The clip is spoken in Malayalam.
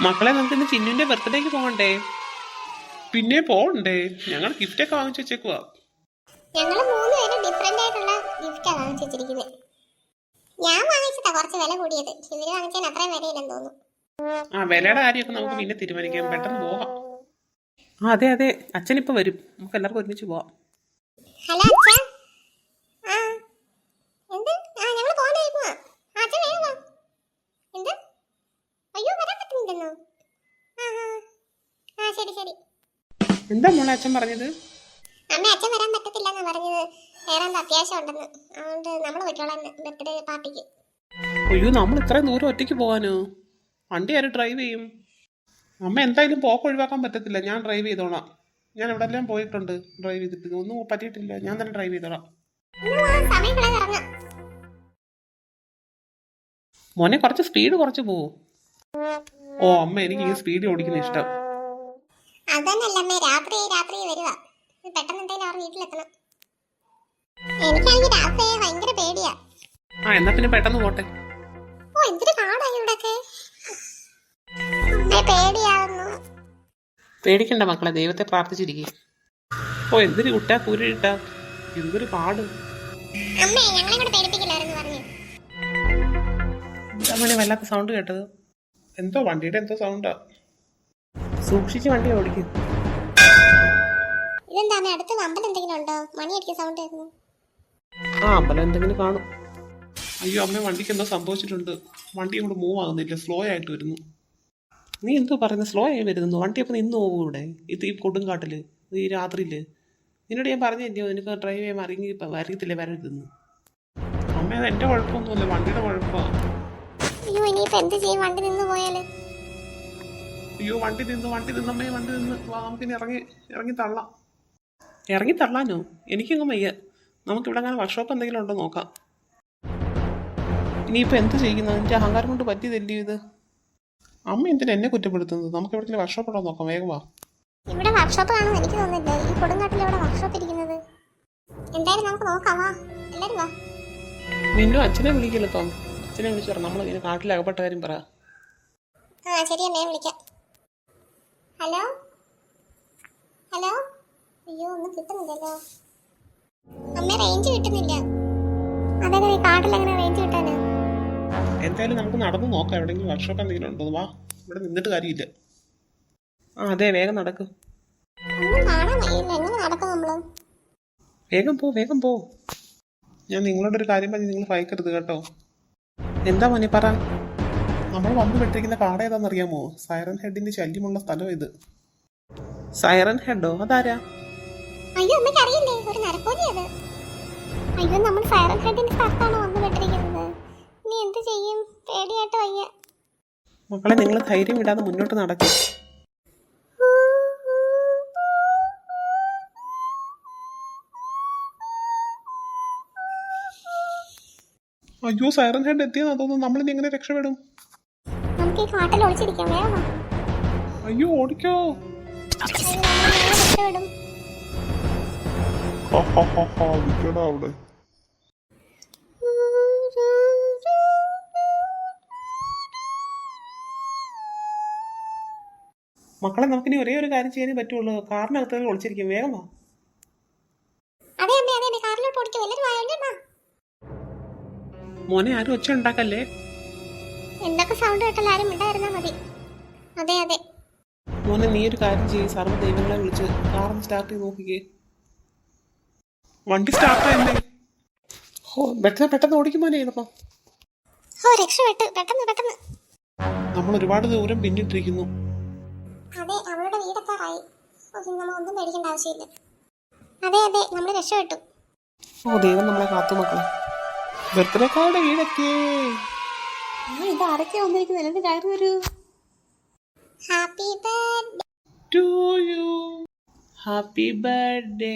മക്കളെ നമുക്ക് ഇന്ന് ചിന്നുവിന്റെ ബർത്ത്ഡേക്ക് പോകണ്ടേ പിന്നെ പോകണ്ടേ ഞങ്ങൾ ഗിഫ്റ്റ് ഒക്കെ വാങ്ങിച്ചു വെച്ചേക്കുവാ. ഞങ്ങൾ മൂന്ന് പേരും ഡിഫറെന്റ് ആയിട്ടുള്ള ഗിഫ്റ്റ് വാങ്ങിച്ചു വെച്ചിരിക്കുന്നത് ഞാൻ വാങ്ങിച്ചതാ കുറച്ച് വില കൂടിയത്. ഇവർ വാങ്ങിച്ചതിന് അത്രയും വിലയില്ലെന്ന് തോന്നുന്നു. ആ വിലയുടെ കാര്യമൊക്കെ നമുക്ക് പിന്നെ തീരുമാനിക്കാം. പെട്ടെന്ന് പോവാം. അതെ അതെ. അച്ഛൻ ഇപ്പൊ വരും. നമുക്ക് എല്ലാവർക്കും ഒരുമിച്ച് പോവാം. ഹലോ അച്ഛാ ആ എന്ത് ആ ഞങ്ങൾ പോകാനായിരിക്കുവാ ആ അച്ഛൻ വേഗം വാ എന്ത് അയ്യോ വരാൻ പറ്റുന്നില്ലെന്നോ ആ ആ ആ ശരി ശരി എന്താ മോളെ അച്ഛൻ പറഞ്ഞത്? അമ്മ അച്ഛൻ വരാൻ പറ്റത്തില്ലെന്ന് പറഞ്ഞത്. വേറെ എന്താ അത്യാവശ്യം ഉണ്ടെന്ന്. അതുകൊണ്ട് നമ്മൾ പറ്റോളാം ബർത്ത്ഡേ പാർട്ടിക്ക്. അയ്യോ നമ്മൾ ഇത്രയും ദൂരം ഒറ്റയ്ക്ക് പോകാനോ വണ്ടി ആര് ഡ്രൈവ് ചെയ്യും? അമ്മ എന്തായാലും പോക്ക് ഒഴിവാക്കാൻ പറ്റത്തില്ല. ഞാൻ ഡ്രൈവ് ചെയ്തോളാം. ഞാൻ ഇവിടെ എല്ലാം പോയിട്ടുണ്ട് ഡ്രൈവ് ചെയ്തിട്ട്. ഒന്നും പറ്റിയിട്ടില്ല. ഞാൻ തന്നെ ഡ്രൈവ് ചെയ്തോളാം. മോനെ കുറച്ച് സ്പീഡ് കുറച്ച് പോവും. ഓ അമ്മ എനിക്ക് ഈ സ്പീഡ് ഓടിക്കുന്ന ഇഷ്ടം. അതന്നല്ലമ്മേ രാത്രി രാത്രി വരുക പെട്ടെന്ന് എന്തായാലും അവർ വീട്ടിലെത്തണം. എനിക്കാണെങ്കിൽ ഭയങ്കര പേടിയാ. ആ എന്നാ പിന്നെ പെട്ടെന്ന് പോട്ടെ. ഓ എന്തൊരു കാടാ ഇവിടൊക്കെ. അമ്മേ പേടിയാവുന്നു. പേടിക്കണ്ട മക്കളെ ദൈവത്തെ പ്രാർത്ഥിച്ചിരിക്കും. ഓ എന്തൊരു കുട്ടാ കൂരിട്ട. എന്തൊരു പാട്. അമ്മേ ഞങ്ങളെ കൂടെ പേടിപ്പിക്കില്ലായിരുന്നു പറഞ്ഞു. വല്ലാത്ത സൗണ്ട് കേട്ടത്. എന്തോ വണ്ടിയുടെ എന്തോ സൗണ്ടാ സൂക്ഷിച്ച് വണ്ടി ഓടിക്കും. ഇതെന്താ അടുത്ത അടുത്ത് അമ്പലം എന്തെങ്കിലും ഉണ്ടോ? മണി അടിക്കുന്ന സൗണ്ട് ആയിരുന്നു ആ അമ്പലം എന്തെങ്കിലും കാണും. അയ്യോ അമ്മ വണ്ടിക്ക് എന്തോ സംഭവിച്ചിട്ടുണ്ട്. വണ്ടി അങ്ങോട്ട് മൂവ് ആകുന്നില്ല സ്ലോ ആയിട്ട് വരുന്നു. നീ എന്തോ പറയുന്നത് സ്ലോ ആയി വരുന്നു. വണ്ടി അപ്പം നിന്ന് പോകും ഇവിടെ? ഇത് ഈ കൊടുങ്കാട്ടിൽ ഇത് ഈ രാത്രിയിൽ. നിന്നോട് ഞാൻ പറഞ്ഞില്ലയോ നിനക്ക് ഡ്രൈവ് ചെയ്യാൻ അറിയി അറിയത്തില്ല വരരുതെന്ന്. അമ്മ അത് എന്റെ കുഴപ്പമൊന്നുമില്ല വണ്ടിയുടെ കുഴപ്പമാണ് അയ്യോ ഇനിയിപ്പോ എന്ത് ചെയ്യും? വണ്ടി നിന്ന് പോയാൽ? അയ്യോ വണ്ടി നിന്ന് വണ്ടി നിന്നമ്മേ വണ്ടി നിന്ന്. വാ നമുക്കിനി ഇറങ്ങി ഇറങ്ങി തള്ളാം. ഇറങ്ങി തള്ളാനോ എനിക്കങ്ങ് വയ്യ. നമുക്കിവിടെ അങ്ങനെ വർക്ക്ഷോപ്പ് എന്തെങ്കിലും ഉണ്ടോ നോക്കാം. ഇനിയിപ്പോൾ എന്ത് ചെയ്യുന്നത്? എന്റെ അഹങ്കാരം കൊണ്ട് പറ്റിയതല്ലേ ഇത്? അമ്മ എന്തിനാ എന്നെ കുറ്റപ്പെടുത്തുന്നത്? നമുക്ക് എവിടെയെങ്കിലും വർക്ക്ഷോപ്പ് ഉണ്ടോ നോക്കാം വേഗം വാ. ഇവിടെ വർക്ക്ഷോപ്പ് കാണും എനിക്ക് തോന്നുന്നില്ല? ഈ കൊടുങ്കാട്ടിൽ ഇവിടെ വർക്ക്ഷോപ്പ് ഇരിക്കുന്നത്. എന്തായാലും നമുക്ക് നോക്കാം വാ. എല്ലാരും വാ. നിന്നു അച്ഛനെ വിളിക്കല്ലോ തോന്നുന്നു. അച്ഛനെ വിളിച്ചു പറ. നമ്മൾ ഇങ്ങനെ കാട്ടിൽ അകപ്പെട്ട കാര്യം പറ. ആ ശരി എന്നെ വിളിക്കാം. ഹലോ? ഹലോ? അയ്യോ ഒന്നും കിട്ടുന്നില്ലല്ലോ. അമ്മ റേഞ്ച് കിട്ടുന്നില്ല. അതെങ്ങനെ കാട്ടിൽ എങ്ങനെ റേഞ്ച് കിട്ടാന്? എന്തായാലും നമുക്ക് നടന്ന് നോക്കാം. എവിടെയെങ്കിലും വർക്ക്ഷോപ്പ് എന്തെങ്കിലും ഉണ്ടോ? വാ ഇവിടെ നിന്നിട്ട് കാര്യമില്ല. ആ അതെ വേഗം നടക്ക്. വേഗം പോ വേഗം പോ. ഞാൻ നിങ്ങളോട് ഒരു കാര്യം പറഞ്ഞ് നിങ്ങൾ ഭയക്കരുത് കേട്ടോ. എന്താ മോനെ പറ? നമ്മൾ വന്നു വിട്ടിരിക്കുന്ന കാട ഏതാണെന്നറിയാമോ? സൈറൻ ഹെഡിന്റെ ശല്യമുള്ള സ്ഥലം ഇത്. സൈറൻ ഹെഡോ അതാരാ? അയ്യോ അമ്മയ്ക്ക് അറിയില്ലേ ഒരു നരക്കോലി അത്. അയ്യോ നമ്മൾ സൈറൻ ഹെഡിന്റെ സ്ഥലത്താണ് വന്നു പെട്ടിരിക്കുന്നത്? ഇനി എന്ത് ചെയ്യും? പേടിയായിട്ട് വയ്യ മക്കളെ നിങ്ങൾ ധൈര്യം വിടാതെ മുന്നോട്ട് നടക്കും. അയ്യോ സൈറൻ ഹെഡ് എത്തിയെന്നാ തോന്നുന്നു. നമ്മളിനി എങ്ങനെ രക്ഷപ്പെടും? നമുക്ക് ഈ കാട്ടിൽ ഒളിച്ചിരിക്കാം വേഗം വാ. അയ്യോ ഓടിക്കോ. അവിടെ. മക്കളെ നമുക്കിനി ഒരേ ഒരു കാര്യം ചെയ്യാനേ പറ്റുള്ളൂ. കാറിനകത്ത് ഒളിച്ചിരിക്കും. വേഗം വാ. അതെ അമ്മേ അതെ അമ്മേ കാറിലോട്ട് ഓടിക്കും. എല്ലാവരും വായോണ്ട് വാ? മോനെ ആരും ഒച്ച ഉണ്ടാക്കല്ലേ? എന്തൊക്കെ സൗണ്ട് കേട്ടാലും ആരും മിണ്ടായിരുന്നാ മതി. അതെ അതെ. മോനെ നീ ഒരു കാര്യം ചെയ്യ്. സർവ ദൈവങ്ങളെ വിളിച്ച് കാറൊന്ന് സ്റ്റാർട്ട് ചെയ്ത് നോക്കിക്കേ. വണ്ടി സ്റ്റാർട്ട് ആയല്ലേ? ഓ പെട്ടെന്ന് പെട്ടെന്ന് ഓടിക്കും മോനെ എളുപ്പം. ഓ രക്ഷപ്പെട്ട് പെട്ടെന്ന് പെട്ടെന്ന്. നമ്മൾ ഒരുപാട് ദൂരം പിന്നിട്ടിരിക്കുന്നു. അതെ അവളുടെ വീടെത്താറായി നമ്മൾ ഒന്നും പേടിക്കേണ്ട ആവശ്യമില്ല. അതെ അതെ നമ്മൾ രക്ഷപ്പെട്ടു ഓ ദൈവം നമ്മളെ കാത്തു മക്കളെ. ബർത്ത്ഡേ കാർഡ് വീടൊക്കെ ഇത് ആരൊക്കെ വന്നിരിക്കുന്നത് എന്റെ കയറി വരൂ happy birthday to you happy birthday